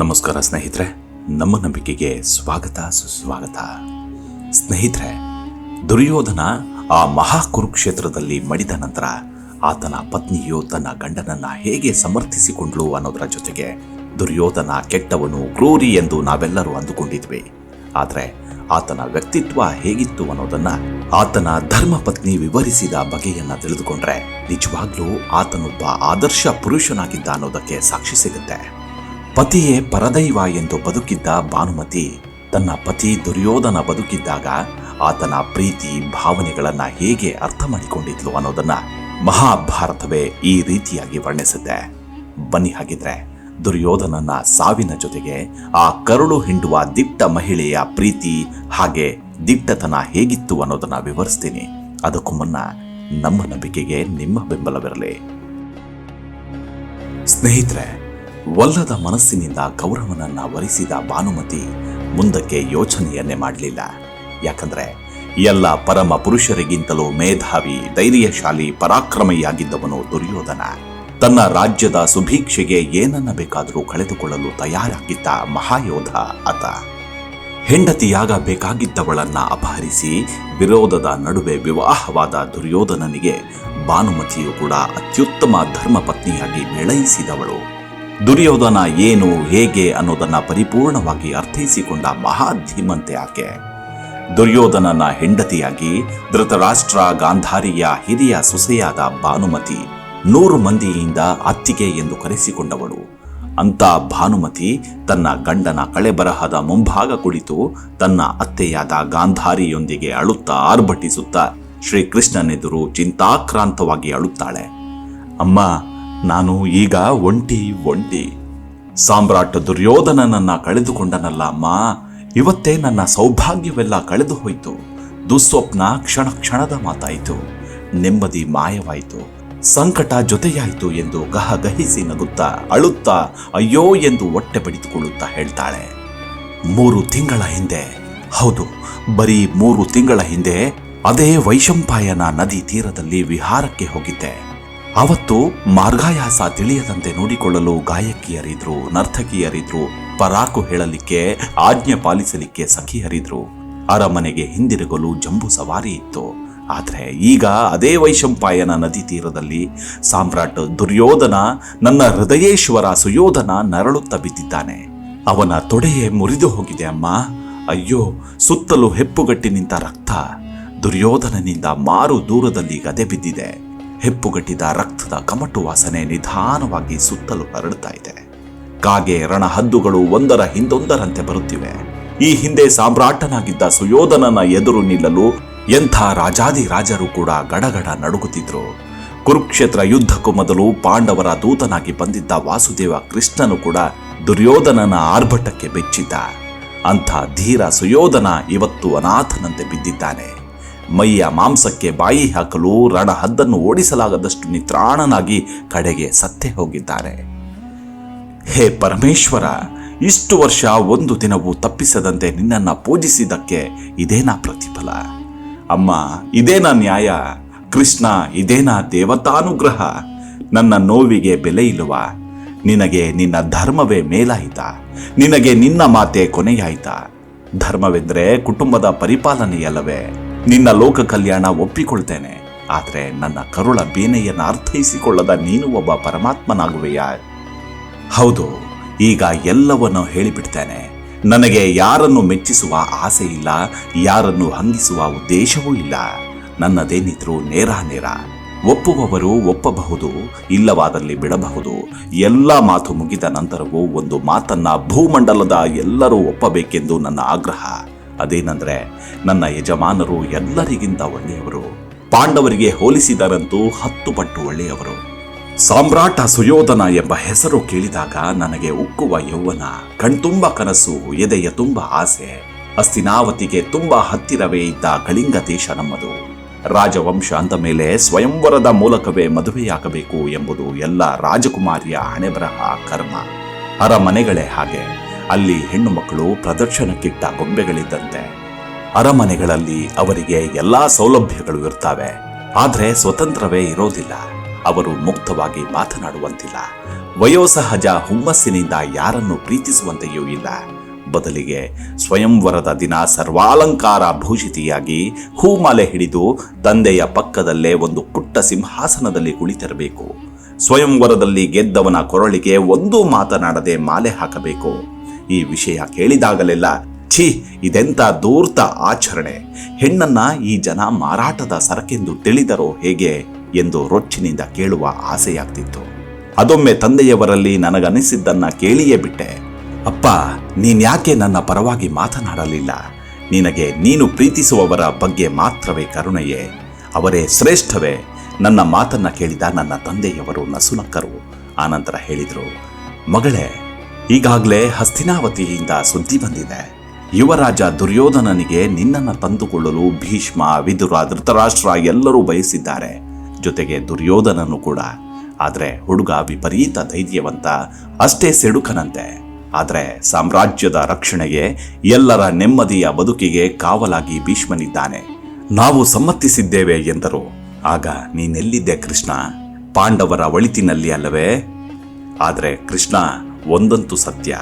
ನಮಸ್ಕಾರ ಸ್ನೇಹಿತರೆ, ನಮ್ಮ ನಂಬಿಕೆಗೆ ಸ್ವಾಗತ, ಸುಸ್ವಾಗತ. ಸ್ನೇಹಿತರೆ, ದುರ್ಯೋಧನ ಆ ಮಹಾ ಕುರುಕ್ಷೇತ್ರದಲ್ಲಿ ಮಡಿದ ನಂತರ ಆತನ ಪತ್ನಿಯು ತನ್ನ ಗಂಡನನ್ನ ಹೇಗೆ ಸಮರ್ಥಿಸಿಕೊಂಡ್ಳು ಅನ್ನೋದರ ಜೊತೆಗೆ ದುರ್ಯೋಧನ ಕೆಟ್ಟವನು ಕ್ರೂರಿ ಎಂದು ನಾವೆಲ್ಲರೂ ಅಂದುಕೊಂಡಿದ್ವಿ. ಆದರೆ ಆತನ ವ್ಯಕ್ತಿತ್ವ ಹೇಗಿತ್ತು ಅನ್ನೋದನ್ನ ಆತನ ಧರ್ಮಪತ್ನಿ ವಿವರಿಸಿದ ಬಗೆಯನ್ನ ತಿಳಿದುಕೊಂಡ್ರೆ ನಿಜವಾಗ್ಲೂ ಆತನೊಬ್ಬ ಆದರ್ಶ ಪುರುಷನಾಗಿದ್ದ ಅನ್ನೋದಕ್ಕೆ ಸಾಕ್ಷಿ ಸಿಗುತ್ತೆ. ಪತಿಯೇ ಪರದೈವ ಎಂದು ಬದುಕಿದ್ದ ಭಾನುಮತಿ ತನ್ನ ಪತಿ ದುರ್ಯೋಧನ ಬದುಕಿದ್ದಾಗ ಆತನ ಪ್ರೀತಿ ಭಾವನೆಗಳನ್ನ ಹೇಗೆ ಅರ್ಥ ಮಾಡಿಕೊಂಡಿದ್ಲು ಅನ್ನೋದನ್ನ ಮಹಾಭಾರತವೇ ಈ ರೀತಿಯಾಗಿ ವರ್ಣಿಸುತ್ತೆ. ಬನ್ನಿ ಹಾಗಿದ್ರೆ ದುರ್ಯೋಧನನ ಸಾವಿನ ಜೊತೆಗೆ ಆ ಕರುಳು ಹಿಂಡುವ ದಿಟ್ಟ ಮಹಿಳೆಯ ಪ್ರೀತಿ ಹಾಗೆ ದಿಟ್ಟತನ ಹೇಗಿತ್ತು ಅನ್ನೋದನ್ನ ವಿವರಿಸ್ತೀನಿ. ಅದಕ್ಕೂ ಮುನ್ನ ನಮ್ಮ ನಂಬಿಕೆಗೆ ನಿಮ್ಮ ಬೆಂಬಲವಿರಲಿ. ಸ್ನೇಹಿತರೆ ಒಲ್ಲದ ಮನಸ್ಸಿನಿಂದ ಗೌರವನನ್ನ ವರಿಸಿದ ಭಾನುಮತಿ ಮುಂದಕ್ಕೆ ಯೋಚನೆಯನ್ನೇ ಮಾಡಲಿಲ್ಲ. ಯಾಕಂದ್ರೆ ಎಲ್ಲ ಪರಮ ಪುರುಷರಿಗಿಂತಲೂ ಮೇಧಾವಿ, ಧೈರ್ಯಶಾಲಿ, ಪರಾಕ್ರಮಿಯಾಗಿದ್ದವನು ದುರ್ಯೋಧನ. ತನ್ನ ರಾಜ್ಯದ ಸುಭೀಕ್ಷೆಗೆ ಏನನ್ನ ಬೇಕಾದರೂ ಕಳೆದುಕೊಳ್ಳಲು ತಯಾರಾಗಿದ್ದ ಮಹಾಯೋಧ ಆತ ಹೆಂಡತಿಯಾಗಬೇಕಾಗಿದ್ದವಳನ್ನ ಅಪಹರಿಸಿ ವಿರೋಧದ ನಡುವೆ ವಿವಾಹವಾದ ದುರ್ಯೋಧನನಿಗೆ ಭಾನುಮತಿಯು ಕೂಡ ಅತ್ಯುತ್ತಮ ಧರ್ಮಪತ್ನಿಯಾಗಿ ಮೇಳೈಸಿದವಳು ದುರ್ಯೋಧನ ಏನು, ಹೇಗೆ ಅನ್ನೋದನ್ನ ಪರಿಪೂರ್ಣವಾಗಿ ಅರ್ಥೈಸಿಕೊಂಡ ಮಹಾಧೀಮಂತೆ ಆಕೆ. ದುರ್ಯೋಧನನ ಹೆಂಡತಿಯಾಗಿ ಧೃತರಾಷ್ಟ್ರ ಗಾಂಧಾರಿಯ ಹಿರಿಯ ಸೊಸೆಯಾದ ಭಾನುಮತಿ ನೂರು ಮಂದಿಯಿಂದ ಅತ್ತಿಗೆ ಎಂದು ಕರೆಸಿಕೊಂಡವಳು. ಅಂತ ಭಾನುಮತಿ ತನ್ನ ಗಂಡನ ಕಳೆಬರಹದ ಮುಂಭಾಗ ಕುಳಿತು ತನ್ನ ಅತ್ತೆಯಾದ ಗಾಂಧಾರಿಯೊಂದಿಗೆ ಅಳುತ್ತಾ ಆರ್ಭಟಿಸುತ್ತಾ ಶ್ರೀಕೃಷ್ಣನೆದುರು ಚಿಂತಾಕ್ರಾಂತವಾಗಿ ಅಳುತ್ತಾಳೆ. ಅಮ್ಮ ನಾನು ಈಗ ಒಂಟಿ ಒಂಟಿ. ಸಾಮ್ರಾಟ್ ದುರ್ಯೋಧನನನ್ನ ಕಳೆದುಕೊಂಡನಲ್ಲ ಅಮ್ಮ. ಇವತ್ತೇ ನನ್ನ ಸೌಭಾಗ್ಯವೆಲ್ಲ ಕಳೆದು ಹೋಯಿತು ದುಸ್ವಪ್ನ ಕ್ಷಣ ಕ್ಷಣದ ಮಾತಾಯಿತು. ನೆಮ್ಮದಿ ಮಾಯವಾಯಿತು. ಸಂಕಟ ಜೊತೆಯಾಯಿತು ಎಂದು ಗಹಗಹಿಸಿ ನಗುತ್ತಾ, ಅಳುತ್ತಾ, ಅಯ್ಯೋ ಎಂದು ಹೊಟ್ಟೆ ಬಡಿದುಕೊಳ್ಳುತ್ತಾ ಹೇಳ್ತಾಳೆ. ಮೂರು ತಿಂಗಳ ಹಿಂದೆ, ಹೌದು, ಬರೀ ಮೂರು ತಿಂಗಳ ಹಿಂದೆ ಅದೇ ವೈಶಂಪಾಯನ ನದಿ ತೀರದಲ್ಲಿ ವಿಹಾರಕ್ಕೆ ಹೋಗಿದ್ದೆ. ಅವತ್ತು ಮಾರ್ಗಾಯಾಸ ತಿಳಿಯದಂತೆ ನೋಡಿಕೊಳ್ಳಲು ಗಾಯಕಿಯರಿದ್ರು, ನರ್ತಕಿಯರಿದ್ರು, ಪರಾಕು ಹೇಳಲಿಕ್ಕೆ, ಆಜ್ಞೆ ಪಾಲಿಸಲಿಕ್ಕೆ ಸಖಿಯರಿದ್ರು ಅರಮನೆಗೆ ಹಿಂದಿರುಗಲು ಜಂಬು ಸವಾರಿ ಇತ್ತು. ಆದರೆ ಈಗ ಅದೇ ವೈಶಂಪಾಯನ ನದಿ ತೀರದಲ್ಲಿ ಸಾಮ್ರಾಟ್ ದುರ್ಯೋಧನ ನನ್ನ ಹೃದಯೇಶ್ವರ ಸುಯೋಧನ ನರಳುತ್ತ ಬಿದ್ದಿದ್ದಾನೆ. ಅವನ ತೊಡೆಯೇ ಮುರಿದು ಹೋಗಿದೆ ಅಮ್ಮ. ಅಯ್ಯೋ, ಸುತ್ತಲೂ ಹೆಪ್ಪುಗಟ್ಟಿ ನಿಂತ ರಕ್ತ. ದುರ್ಯೋಧನನಿಂದ ಮಾರು ದೂರದಲ್ಲಿ ಗದೆ ಬಿದ್ದಿದೆ. ಹೆಪ್ಪುಗಟ್ಟಿದ ರಕ್ತದ ಕಮಟು ವಾಸನೆ ನಿಧಾನವಾಗಿ ಸುತ್ತಲೂ ಹರಡ್ತಾ ಇದೆ. ಕಾಗೆ ರಣಹದ್ದುಗಳು ಒಂದರ ಹಿಂದೊಂದರಂತೆ ಬರುತ್ತಿವೆ. ಈ ಹಿಂದೆ ಸಾಮ್ರಾಟನಾಗಿದ್ದ ಸುಯೋಧನನ ಎದುರು ನಿಲ್ಲಲು ಎಂಥ ರಾಜಾದಿ ರಾಜರು ಕೂಡ ಗಡಗಡ ನಡುಗುತ್ತಿದ್ರು. ಕುರುಕ್ಷೇತ್ರ ಯುದ್ಧಕ್ಕೂ ಮೊದಲು ಪಾಂಡವರ ದೂತನಾಗಿ ಬಂದಿದ್ದ ವಾಸುದೇವ ಕೃಷ್ಣನು ಕೂಡ ದುರ್ಯೋಧನನ ಆರ್ಭಟಕ್ಕೆ ಬೆಚ್ಚಿದ್ದ. ಅಂಥ ಧೀರ ಸುಯೋಧನ ಇವತ್ತು ಅನಾಥನಂತೆ ಬಿದ್ದಿದ್ದಾನೆ. ಮೈಯ ಮಾಂಸಕ್ಕೆ ಬಾಯಿ ಹಾಕಲು ರಣಹದ್ದನ್ನು ಓಡಿಸಲಾಗದಷ್ಟು ನಿತ್ರಾಣನಾಗಿ ಕಡೆಗೆ ಸತ್ತೇ ಹೋಗಿದ್ದಾರೆ. ಹೇ ಪರಮೇಶ್ವರ, ಇಷ್ಟು ವರ್ಷ ಒಂದು ದಿನವೂ ತಪ್ಪಿಸದಂತೆ ನಿನ್ನನ್ನು ಪೂಜಿಸಿದ್ದಕ್ಕೆ ಇದೇನಾ ಪ್ರತಿಫಲ? ಅಮ್ಮ, ಇದೇನಾ ನ್ಯಾಯ? ಕೃಷ್ಣ, ಇದೇನಾ ದೇವತಾನುಗ್ರಹ? ನನ್ನ ನೋವಿಗೆ ಬೆಲೆ ಇಲ್ಲವ? ನಿನಗೆ ನಿನ್ನ ಧರ್ಮವೇ ಮೇಲಾಯಿತ? ನಿನಗೆ ನಿನ್ನ ಮಾತೆ ಕೊನೆಯಾಯಿತ? ಧರ್ಮವೆಂದರೆ ಕುಟುಂಬದ ಪರಿಪಾಲನೆಯಲ್ಲವೇ? ನಿನ್ನ ಲೋಕ ಕಲ್ಯಾಣ ಒಪ್ಪಿಕೊಳ್ತೇನೆ. ಆದರೆ ನನ್ನ ಕರುಳ ಬೇನೆಯನ್ನು ಅರ್ಥೈಸಿಕೊಳ್ಳದ ನೀನು ಒಬ್ಬ ಪರಮಾತ್ಮನಾಗುವೆಯಾ? ಹೌದು, ಈಗ ಎಲ್ಲವನ್ನು ಹೇಳಿಬಿಡ್ತೇನೆ. ನನಗೆ ಯಾರನ್ನು ಮೆಚ್ಚಿಸುವ ಆಸೆ ಇಲ್ಲ, ಯಾರನ್ನು ಹಂಗಿಸುವ ಉದ್ದೇಶವೂ ಇಲ್ಲ. ನನ್ನದೇನಿದ್ರು ನೇರ ನೇರ. ಒಪ್ಪುವವರು ಒಪ್ಪಬಹುದು, ಇಲ್ಲವಾದಲ್ಲಿ ಬಿಡಬಹುದು. ಎಲ್ಲ ಮಾತು ಮುಗಿದ ನಂತರವೂ ಒಂದು ಮಾತನ್ನ ಭೂಮಂಡಲದ ಎಲ್ಲರೂ ಒಪ್ಪಬೇಕೆಂದು ನನ್ನ ಆಗ್ರಹ. ಅದೇನೆಂದ್ರೆ, ನನ್ನ ಯಜಮಾನರು ಎಲ್ಲರಿಗಿಂತ ಒಳ್ಳೆಯವರು. ಪಾಂಡವರಿಗೆ ಹೋಲಿಸಿದರಂತೂ ಹತ್ತು ಪಟ್ಟು ಒಳ್ಳೆಯವರು. ಸಾಮ್ರಾಟ ಸುಯೋಧನ ಎಂಬ ಹೆಸರು ಕೇಳಿದಾಗ ನನಗೆ ಉಕ್ಕುವ ಯೌವನ, ಕಣ್ತುಂಬ ಕನಸು, ಎದೆಯ ತುಂಬ ಆಸೆ. ಅಸ್ತಿನಾವತಿಗೆ ತುಂಬ ಹತ್ತಿರವೇ ಇದ್ದ ಕಳಿಂಗ ದೇಶ ನಮ್ಮದು. ರಾಜವಂಶ ಅಂದ ಮೇಲೆ ಸ್ವಯಂವರದ ಮೂಲಕವೇ ಮದುವೆಯಾಗಬೇಕು ಎಂಬುದು ಎಲ್ಲ ರಾಜಕುಮಾರಿಯ ಹಣೆಬರಹ ಕರ್ಮ. ಅರಮನೆಗಳೇ ಹಾಗೆ. ಅಲ್ಲಿ ಹೆಣ್ಣು ಮಕ್ಕಳು ಪ್ರದರ್ಶನಕ್ಕಿಟ್ಟ ಗೊಂಬೆಗಳಿದ್ದಂತೆ. ಅರಮನೆಗಳಲ್ಲಿ ಅವರಿಗೆ ಎಲ್ಲಾ ಸೌಲಭ್ಯಗಳು ಇರ್ತವೆ. ಆದರೆ ಸ್ವತಂತ್ರವೇ ಇರೋದಿಲ್ಲ. ಅವರು ಮುಕ್ತವಾಗಿ ಮಾತನಾಡುವಂತಿಲ್ಲ. ವಯೋಸಹಜ ಹುಮ್ಮಸ್ಸಿನಿಂದ ಯಾರನ್ನು ಪ್ರೀತಿಸುವಂತೆಯೂ ಇಲ್ಲ. ಬದಲಿಗೆ ಸ್ವಯಂವರದ ದಿನ ಸರ್ವಾಲಂಕಾರ ಭೂಷಿತಿಯಾಗಿ ಹೂಮಾಲೆ ಹಿಡಿದು ತಂದೆಯ ಪಕ್ಕದಲ್ಲೇ ಒಂದು ಪುಟ್ಟ ಸಿಂಹಾಸನದಲ್ಲಿ ಕುಳಿತಿರಬೇಕು. ಸ್ವಯಂವರದಲ್ಲಿ ಗೆದ್ದವನ ಕೊರಳಿಗೆ ಒಂದೂ ಮಾತನಾಡದೆ ಮಾಲೆ ಹಾಕಬೇಕು. ಈ ವಿಷಯ ಕೇಳಿದಾಗಲೆಲ್ಲ, ಛೀ, ಇದೆಂತ ದೂರ್ತ ಆಚರಣೆ. ಹೆಣ್ಣನ್ನ ಈ ಜನ ಮಾರಾಟದ ಸರಕೆಂದು ತಿಳಿದರೋ ಹೇಗೆ ಎಂದು ರೊಚ್ಚಿನಿಂದ ಕೇಳುವ ಆಸೆಯಾಗ್ತಿತ್ತು. ಅದೊಮ್ಮೆ ತಂದೆಯವರಲ್ಲಿ ನನಗನಿಸಿದ್ದನ್ನ ಕೇಳಿಯೇ ಬಿಟ್ಟೆ. ಅಪ್ಪ, ನೀನ್ಯಾಕೆ ನನ್ನ ಪರವಾಗಿ ಮಾತನಾಡಲಿಲ್ಲ? ನಿನಗೆ ನೀನು ಪ್ರೀತಿಸುವವರ ಬಗ್ಗೆ ಮಾತ್ರವೇ ಕರುಣೆಯೇ? ಅವರೇ ಶ್ರೇಷ್ಠವೇ? ನನ್ನ ಮಾತನ್ನ ಕೇಳಿದ ನನ್ನ ತಂದೆಯವರು ನಸುನಕ್ಕರು. ಆನಂತರ ಹೇಳಿದರು, ಮಗಳೇ ಈಗಾಗಲೇ ಹಸ್ತಿನಾವತಿಯಿಂದ ಸುದ್ದಿ ಬಂದಿದೆ. ಯುವರಾಜ ದುರ್ಯೋಧನನಿಗೆ ನಿನ್ನನ್ನು ತಂದುಕೊಳ್ಳಲು ಭೀಷ್ಮ, ವಿದುರ, ಧೃತರಾಷ್ಟ್ರ ಎಲ್ಲರೂ ಬಯಸಿದ್ದಾರೆ. ಜೊತೆಗೆ ದುರ್ಯೋಧನನು ಕೂಡ. ಆದರೆ ಹುಡುಗ ವಿಪರೀತ ಧೈರ್ಯವಂತ, ಅಷ್ಟೇ ಸೆಡುಕನಂತೆ. ಆದರೆ ಸಾಮ್ರಾಜ್ಯದ ರಕ್ಷಣೆಗೆ, ಎಲ್ಲರ ನೆಮ್ಮದಿಯ ಬದುಕಿಗೆ ಕಾವಲಾಗಿ ಭೀಷ್ಮನಿದ್ದಾನೆ. ನಾವು ಸಮ್ಮತಿಸಿದ್ದೇವೆ ಎಂದರು. ಆಗ ನೀನೆಲ್ಲಿದ್ದೆ ಕೃಷ್ಣ? ಪಾಂಡವರ ಒಳಿತಿನಲ್ಲಿ ಅಲ್ಲವೇ? ಆದರೆ ಕೃಷ್ಣ ಒಂದಂತೂ ಸತ್ಯ.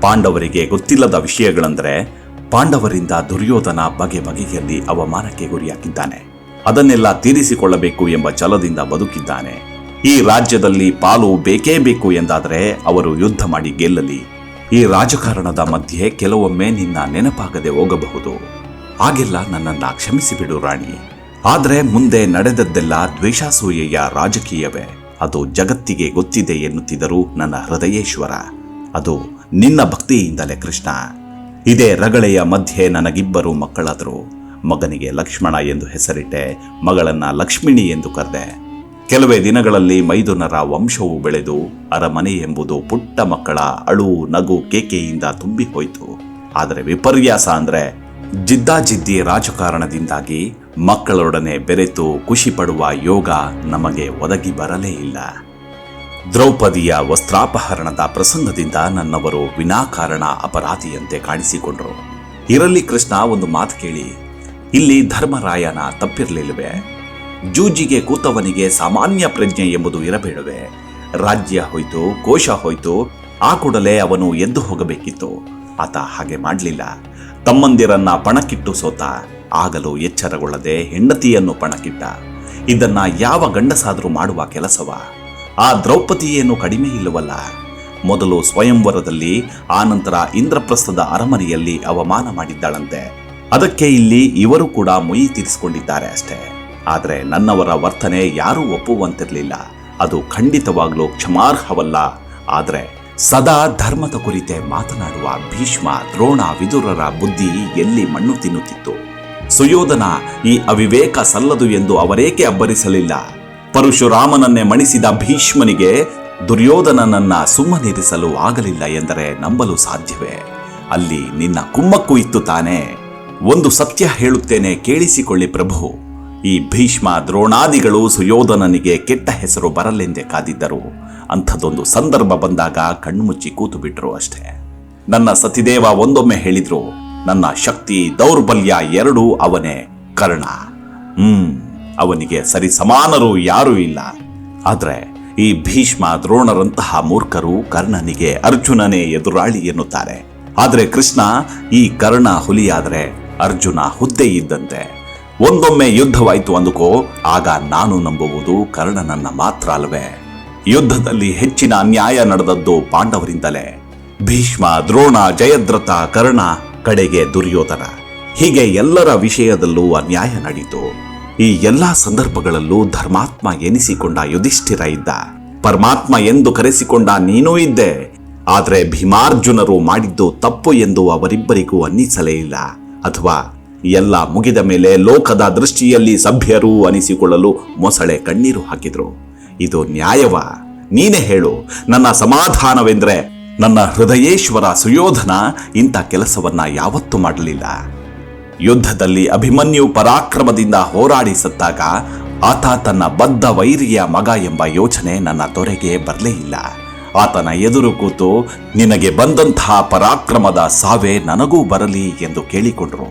ಪಾಂಡವರಿಗೆ ಗೊತ್ತಿಲ್ಲದ ವಿಷಯಗಳೆಂದರೆ ಪಾಂಡವರಿಂದ ದುರ್ಯೋಧನ ಬಗೆ ಬಗೆಯಲ್ಲಿ ಅವಮಾನಕ್ಕೆ ಗುರಿಯಾಗಿದ್ದಾನೆ. ಅದನ್ನೆಲ್ಲ ತೀರಿಸಿಕೊಳ್ಳಬೇಕು ಎಂಬ ಛಲದಿಂದ ಬದುಕಿದ್ದಾನೆ. ಈ ರಾಜ್ಯದಲ್ಲಿ ಪಾಲು ಬೇಕೇ ಬೇಕು ಎಂದಾದರೆ ಅವರು ಯುದ್ಧ ಮಾಡಿ ಗೆಲ್ಲಲಿ. ಈ ರಾಜಕಾರಣದ ಮಧ್ಯೆ ಕೆಲವೊಮ್ಮೆ ನಿನ್ನ ನೆನಪಾಗದೆ ಹೋಗಬಹುದು. ಆಗೆಲ್ಲ ನನ್ನನ್ನ ಕ್ಷಮಿಸಿಬಿಡು ರಾಣಿ. ಆದರೆ ಮುಂದೆ ನಡೆದದ್ದೆಲ್ಲ ದ್ವೇಷಾಸೂಯೆಯ ರಾಜಕೀಯವೇ. ಅದು ಜಗತ್ತಿಗೆ ಗೊತ್ತಿದೆ ಎನ್ನುತ್ತಿದ್ದರು ನನ್ನ ಹೃದಯೇಶ್ವರ. ಅದು ನಿನ್ನ ಭಕ್ತಿಯಿಂದಲೇ ಕೃಷ್ಣ. ಇದೇ ರಗಳೆಯ ಮಧ್ಯೆ ನನಗಿಬ್ಬರು ಮಕ್ಕಳಾದರು. ಮಗನಿಗೆ ಲಕ್ಷ್ಮಣ ಎಂದು ಹೆಸರಿಟ್ಟೆ, ಮಗಳನ್ನ ಲಕ್ಷ್ಮಿಣಿ ಎಂದು ಕರೆದೆ. ಕೆಲವೇ ದಿನಗಳಲ್ಲಿ ಮೈದುನರ ವಂಶವು ಬೆಳೆದು ಅರಮನೆ ಎಂಬುದು ಪುಟ್ಟ ಮಕ್ಕಳ ಅಳು ನಗು ಕೇಕೆಯಿಂದ ತುಂಬಿ ಹೋಯಿತು ಆದರೆ ವಿಪರ್ಯಾಸ ಅಂದ್ರೆ ಜಿದ್ದಾಜಿದ್ದಿ ರಾಜಕಾರಣದಿಂದಾಗಿ ಮಕ್ಕಳೊಡನೆ ಬೆರೆತು ಖುಷಿ ಪಡುವ ಯೋಗ ನಮಗೆ ಒದಗಿ ಬರಲೇ ಇಲ್ಲ. ದ್ರೌಪದಿಯ ವಸ್ತ್ರಾಪಹರಣದ ಪ್ರಸಂಗದಿಂದ ನನ್ನವರು ವಿನಾಕಾರಣ ಅಪರಾಧಿಯಂತೆ ಕಾಣಿಸಿಕೊಂಡರು. ಇರಲಿ ಕೃಷ್ಣ, ಒಂದು ಮಾತು ಕೇಳಿ. ಇಲ್ಲಿ ಧರ್ಮರಾಯನ ತಪ್ಪಿರಲಿಲ್ಲವೆ? ಜೂಜಿಗೆ ಕೂತವನಿಗೆ ಸಾಮಾನ್ಯ ಪ್ರಜ್ಞೆ ಎಂಬುದು ಇರಬೇಡವೆ? ರಾಜ್ಯ ಹೋಯ್ತು, ಕೋಶ ಹೋಯ್ತು, ಆ ಕೂಡಲೇ ಅವನು ಎದ್ದು ಹೋಗಬೇಕಿತ್ತು. ಆತ ಹಾಗೆ ಮಾಡಲಿಲ್ಲ. ತಮ್ಮಂದಿರನ್ನ ಪಣಕ್ಕಿಟ್ಟು ಸೋತ, ಆಗಲು ಎಚ್ಚರಗೊಳ್ಳದೆ ಹೆಂಡತಿಯನ್ನು ಪಣಕ್ಕಿಟ್ಟ. ಇದನ್ನ ಯಾವ ಗಂಡಸಾದರೂ ಮಾಡುವ ಕೆಲಸವ? ಆ ದ್ರೌಪದಿಯೇನು ಕಡಿಮೆ ಇಲ್ಲವಲ್ಲ? ಮೊದಲು ಸ್ವಯಂವರದಲ್ಲಿ ಆನಂತರ ಇಂದ್ರಪ್ರಸ್ಥದ ಅರಮನೆಯಲ್ಲಿ ಅವಮಾನ ಮಾಡಿದ್ದಾಳಂತೆ. ಅದಕ್ಕೆ ಇಲ್ಲಿ ಇವರು ಕೂಡ ಮೊಯಿ ತೀರಿಸಿಕೊಂಡಿದ್ದಾರೆ ಅಷ್ಟೇ. ಆದರೆ ನನ್ನವರ ವರ್ತನೆ ಯಾರೂ ಒಪ್ಪುವಂತಿರಲಿಲ್ಲ. ಅದು ಖಂಡಿತವಾಗ್ಲೂ ಕ್ಷಮಾರ್ಹವಲ್ಲ. ಆದರೆ ಸದಾ ಧರ್ಮದ ಕುರಿತೆ ಮಾತನಾಡುವ ಭೀಷ್ಮ ದ್ರೋಣ ವಿದುರರ ಬುದ್ಧಿ ಎಲ್ಲಿ ಮಣ್ಣು ತಿನ್ನುತ್ತಿತ್ತು? ಸುಯೋಧನ ಈ ಅವಿವೇಕ ಸಲ್ಲದು ಎಂದು ಅವರೇಕೆ ಅಬ್ಬರಿಸಲಿಲ್ಲ? ಪರಶುರಾಮನನ್ನೇ ಮಣಿಸಿದ ಭೀಷ್ಮನಿಗೆ ದುರ್ಯೋಧನನನ್ನ ಸುಮ್ಮನಿರಿಸಲು ಆಗಲಿಲ್ಲ ಎಂದರೆ ನಂಬಲು ಸಾಧ್ಯವೇ? ಅಲ್ಲಿ ನಿನ್ನ ಕುಮ್ಮಕ್ಕು ಇತ್ತು ತಾನೇ? ಒಂದು ಸತ್ಯ ಹೇಳುತ್ತೇನೆ ಕೇಳಿಸಿಕೊಳ್ಳಿ ಪ್ರಭು. ಈ ಭೀಷ್ಮ ದ್ರೋಣಾದಿಗಳು ಸುಯೋಧನನಿಗೆ ಕೆಟ್ಟ ಹೆಸರು ಬರಲೆಂದೇ ಕಾದಿದ್ದರು. ಅಂಥದ್ದೊಂದು ಸಂದರ್ಭ ಬಂದಾಗ ಕಣ್ಮುಚ್ಚಿ ಕೂತು ಬಿಟ್ರು ಅಷ್ಟೇ. ನನ್ನ ಸತಿದೇವ ಒಂದೊಮ್ಮೆ ಹೇಳಿದ್ರು, ನನ್ನ ಶಕ್ತಿ ದೌರ್ಬಲ್ಯ ಎರಡೂ ಅವನೇ ಕರ್ಣ. ಹ್ಮ್, ಅವನಿಗೆ ಸರಿ ಸಮಾನರು ಯಾರೂ ಇಲ್ಲ. ಆದ್ರೆ ಈ ಭೀಷ್ಮ ದ್ರೋಣರಂತಹ ಮೂರ್ಖರು ಕರ್ಣನಿಗೆ ಅರ್ಜುನನೇ ಎದುರಾಳಿ ಎನ್ನುತ್ತಾರೆ. ಆದ್ರೆ ಕೃಷ್ಣ, ಈ ಕರ್ಣ ಹುಲಿಯಾದ್ರೆ ಅರ್ಜುನ ಹುದ್ದೆ ಇದ್ದಂತೆ. ಒಂದೊಮ್ಮೆ ಯುದ್ಧವಾಯಿತು ಅಂದುಕೋ, ಆಗ ನಾನು ನಂಬುವುದು ಕರ್ಣನನ್ನ ಮಾತ್ರ ಅಲ್ವೇ. ಯುದ್ಧದಲ್ಲಿ ಹೆಚ್ಚಿನ ಅನ್ಯಾಯ ನಡೆದದ್ದು ಪಾಂಡವರಿಂದಲೇ. ಭೀಷ್ಮ, ದ್ರೋಣ, ಜಯದ್ರಥ, ಕರ್ಣ ಕಡೆಗೆ ದುರ್ಯೋಧನ. ಹೀಗೆ ಎಲ್ಲರ ವಿಷಯದಲ್ಲೂ ಅನ್ಯಾಯ ನಡೀತು. ಈ ಎಲ್ಲಾ ಸಂದರ್ಭಗಳಲ್ಲೂ ಧರ್ಮಾತ್ಮ ಎನಿಸಿಕೊಂಡ ಯುಧಿಷ್ಠಿರ ಇದ್ದ. ಪರಮಾತ್ಮ ಎಂದು ಕರೆಸಿಕೊಂಡ ನೀನೂ ಇದ್ದೆ. ಆದರೆ ಭೀಮಾರ್ಜುನರು ಮಾಡಿದ್ದು ತಪ್ಪು ಎಂದು ಅವರಿಬ್ಬರಿಗೂ ಅನ್ನಿಸಲೇ ಇಲ್ಲ. ಅಥವಾ ಎಲ್ಲ ಮುಗಿದ ಮೇಲೆ ಲೋಕದ ದೃಷ್ಟಿಯಲ್ಲಿ ಸಭ್ಯರು ಅನಿಸಿಕೊಳ್ಳಲು ಮೊಸಳೆ ಕಣ್ಣೀರು ಹಾಕಿದ್ರು. ಇದು ನ್ಯಾಯವ. ನೀನೇ ಹೇಳು, ನನ್ನ ಸಮಾಧಾನವೆಂದ್ರೆ ನನ್ನ ಹೃದಯೇಶ್ವರ ಸುಯೋಧನ ಇಂಥ ಕೆಲಸವನ್ನ ಯಾವತ್ತೂ ಮಾಡಲಿಲ್ಲ. ಯುದ್ಧದಲ್ಲಿ ಅಭಿಮನ್ಯು ಪರಾಕ್ರಮದಿಂದ ಹೋರಾಡಿ ಸತ್ತಾಗ ಆತ ತನ್ನ ಬದ್ಧ ವೈರಿಯ ಮಗ ಎಂಬ ಯೋಚನೆ ನನ್ನ ತೊರೆಗೆ ಬರಲೇ ಇಲ್ಲ. ಆತನ ಎದುರು ಕೂತು, ನಿನಗೆ ಬಂದಂತಹ ಪರಾಕ್ರಮದ ಸಾವೇ ನನಗೂ ಬರಲಿ ಎಂದು ಕೇಳಿಕೊಂಡರು.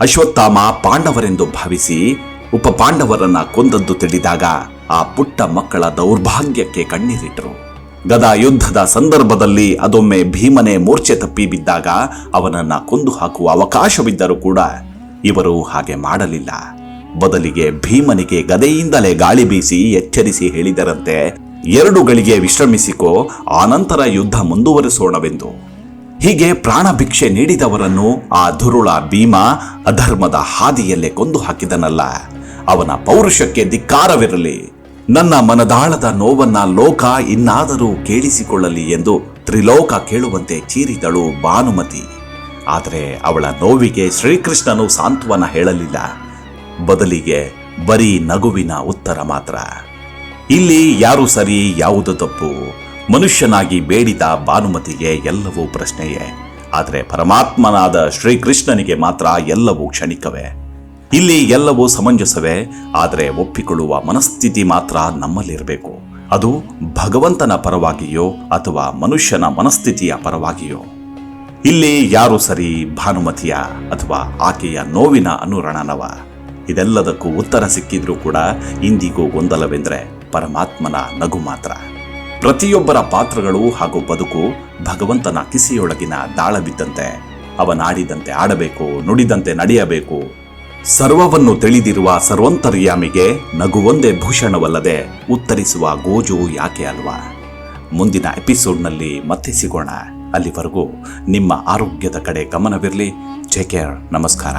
ಅಶ್ವತ್ಥಾಮ ಪಾಂಡವರೆಂದು ಭಾವಿಸಿ ಉಪ ಪಾಂಡವರನ್ನ ಕೊಂದದ್ದು ತಿಳಿದಾಗ ಆ ಪುಟ್ಟ ಮಕ್ಕಳ ದೌರ್ಭಾಗ್ಯಕ್ಕೆ ಕಣ್ಣೀರಿಟ್ಟರು. ಗದಾ ಯುದ್ಧದ ಸಂದರ್ಭದಲ್ಲಿ ಅದೊಮ್ಮೆ ಭೀಮನೆ ಮೂರ್ಛೆ ತಪ್ಪಿ ಬಿದ್ದಾಗ ಅವನನ್ನ ಕೊಂದು ಹಾಕುವ ಅವಕಾಶವಿದ್ದರೂ ಕೂಡ ಇವರು ಹಾಗೆ ಮಾಡಲಿಲ್ಲ. ಬದಲಿಗೆ ಭೀಮನಿಗೆ ಗದೆಯಿಂದಲೇ ಗಾಳಿ ಬೀಸಿ ಎಚ್ಚರಿಸಿ ಹೇಳಿದರಂತೆ, ಎರಡು ಗಳಿಗೆ ವಿಶ್ರಮಿಸಿಕೋ ಆನಂತರ ಯುದ್ಧ ಮುಂದುವರಿಸೋಣವೆಂದು. ಹೀಗೆ ಪ್ರಾಣ ಭಿಕ್ಷೆ ನೀಡಿದವರನ್ನು ಆ ಧುರುಳ ಭೀಮ ಅಧರ್ಮದ ಹಾದಿಯಲ್ಲೇ ಕೊಂದು ಹಾಕಿದನಲ್ಲ. ಅವನ ಪೌರುಷಕ್ಕೆ ಧಿಕ್ಕಾರವಿರಲಿ. ನನ್ನ ಮನದಾಳದ ನೋವನ್ನ ಲೋಕ ಇನ್ನಾದರೂ ಕೇಳಿಸಿಕೊಳ್ಳಲಿ ಎಂದು ತ್ರಿಲೋಕ ಕೇಳುವಂತೆ ಚೀರಿದಳು ಭಾನುಮತಿ. ಆದರೆ ಅವಳ ನೋವಿಗೆ ಶ್ರೀಕೃಷ್ಣನು ಸಾಂತ್ವನ ಹೇಳಲಿಲ್ಲ. ಬದಲಿಗೆ ಬರೀ ನಗುವಿನ ಉತ್ತರ ಮಾತ್ರ. ಇಲ್ಲಿ ಯಾರು ಸರಿ, ಯಾವುದು ತಪ್ಪು? ಮನುಷ್ಯನಾಗಿ ಬೇಡಿದ ಭಾನುಮತಿಗೆ ಎಲ್ಲವೂ ಪ್ರಶ್ನೆಯೇ. ಆದರೆ ಪರಮಾತ್ಮನಾದ ಶ್ರೀಕೃಷ್ಣನಿಗೆ ಮಾತ್ರ ಎಲ್ಲವೂ ಕ್ಷಣಿಕವೇ. ಇಲ್ಲಿ ಎಲ್ಲವೂ ಸಮಂಜಸವೇ, ಆದರೆ ಒಪ್ಪಿಕೊಳ್ಳುವ ಮನಸ್ಥಿತಿ ಮಾತ್ರ ನಮ್ಮಲ್ಲಿರಬೇಕು. ಅದು ಭಗವಂತನ ಪರವಾಗಿಯೋ ಅಥವಾ ಮನುಷ್ಯನ ಮನಸ್ಥಿತಿಯ ಪರವಾಗಿಯೋ. ಇಲ್ಲಿ ಯಾರು ಸರಿ ಭಾನುಮತಿಯ ಅಥವಾ ಆಕೆಯ ನೋವಿನ ಅನುರಣನವ? ಇದೆಲ್ಲದಕ್ಕೂ ಉತ್ತರ ಸಿಕ್ಕಿದ್ರೂ ಕೂಡ ಇಂದಿಗೂ ಗೊಂದಲವೆಂದರೆ ಪರಮಾತ್ಮನ ನಗು ಮಾತ್ರ. ಪ್ರತಿಯೊಬ್ಬರ ಪಾತ್ರಗಳು ಹಾಗೂ ಬದುಕು ಭಗವಂತನ ಕಿಸಿಯೊಳಗಿನ ದಾಳ ಬಿದ್ದಂತೆ, ಅವನಾಡಿದಂತೆ ಆಡಬೇಕು, ನುಡಿದಂತೆ ನಡೆಯಬೇಕು ಸರ್ವವನ್ನು ತಿಳಿದಿರುವ ಸರ್ವಂತರ್ಯಾಮಿಗೆ ನಗುವೊಂದೇ ಭೂಷಣವಲ್ಲದೆ ಉತ್ತರಿಸುವ ಗೋಜು ಯಾಕೆ ಅಲ್ವಾ? ಮುಂದಿನ ಎಪಿಸೋಡ್ನಲ್ಲಿ ಮತ್ತೆ ಸಿಗೋಣ. ಅಲ್ಲಿವರೆಗೂ ನಿಮ್ಮ ಆರೋಗ್ಯದ ಕಡೆ ಗಮನವಿರಲಿ. ಕೇರ್ ನಮಸ್ಕಾರ.